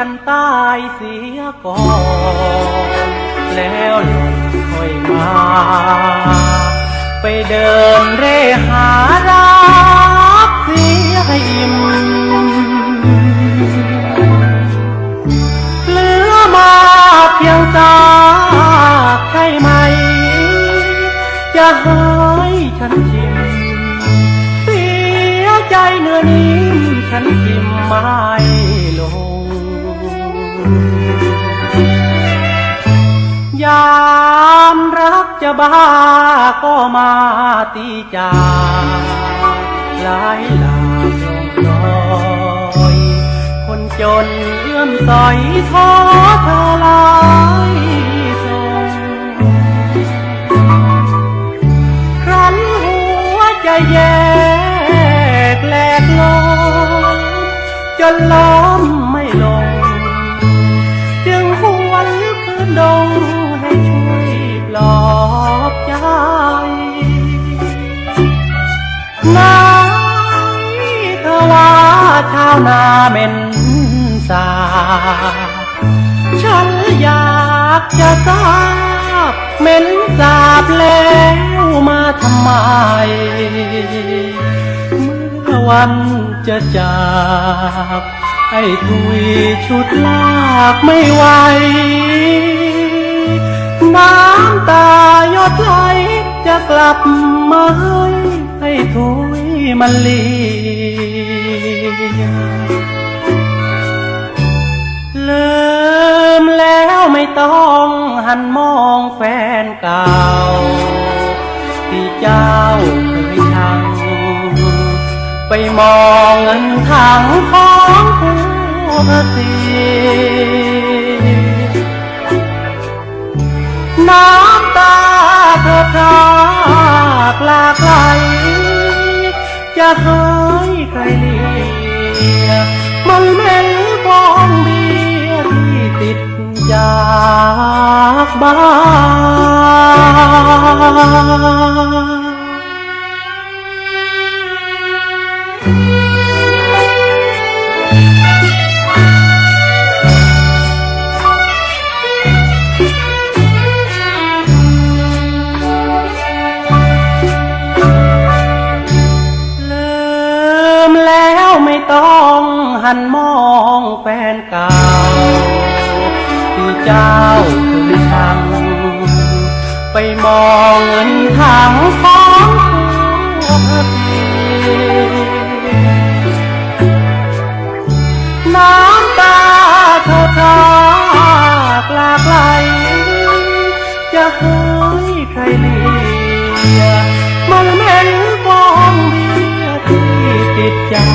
ฉันตายเสียก่อน แล้วหล่นค่อยมา ไปเดินเร่หารักเสียให้อิ่มเหลือมาเพียงตาใช่ไหม จะหายฉันชิมเสียใจเนื้อนิ่มฉันชิมไม่ลงามรักจะบ้าก็มาตีจากหลายหลากลงลอยคนจนเอื้อมต่อยท้อเธอหลายส่งครั้นหัวใจแยกแหลกลงจนล้อมไม่ลง จึงหวนคืนดง ว่าชาวนาเหม็นสา ฉันอยากจะทราบเหม็นสาบแล้วมาทำไม เมื่อวันจะจากให้ทุยชุดลากไม่ไหวน้ำตายดไหลจะกลับมาให้ให้ทุยมันลี ต้องหันมองแฟนเก่า ที่เจ้าเคยชัง ไปมองเงินถังของผู้ภาษีน้ำตาเธอพรากลาไหลจะให้ใครเลียมันเหม็ นเก่า ที่เจ้าเคยชังไปมองเงินถังของพวกพี่น้ำตาเธอพรากลากไหลจะให้ใครเลียมันเหม็นฟองเบียที่ติดจา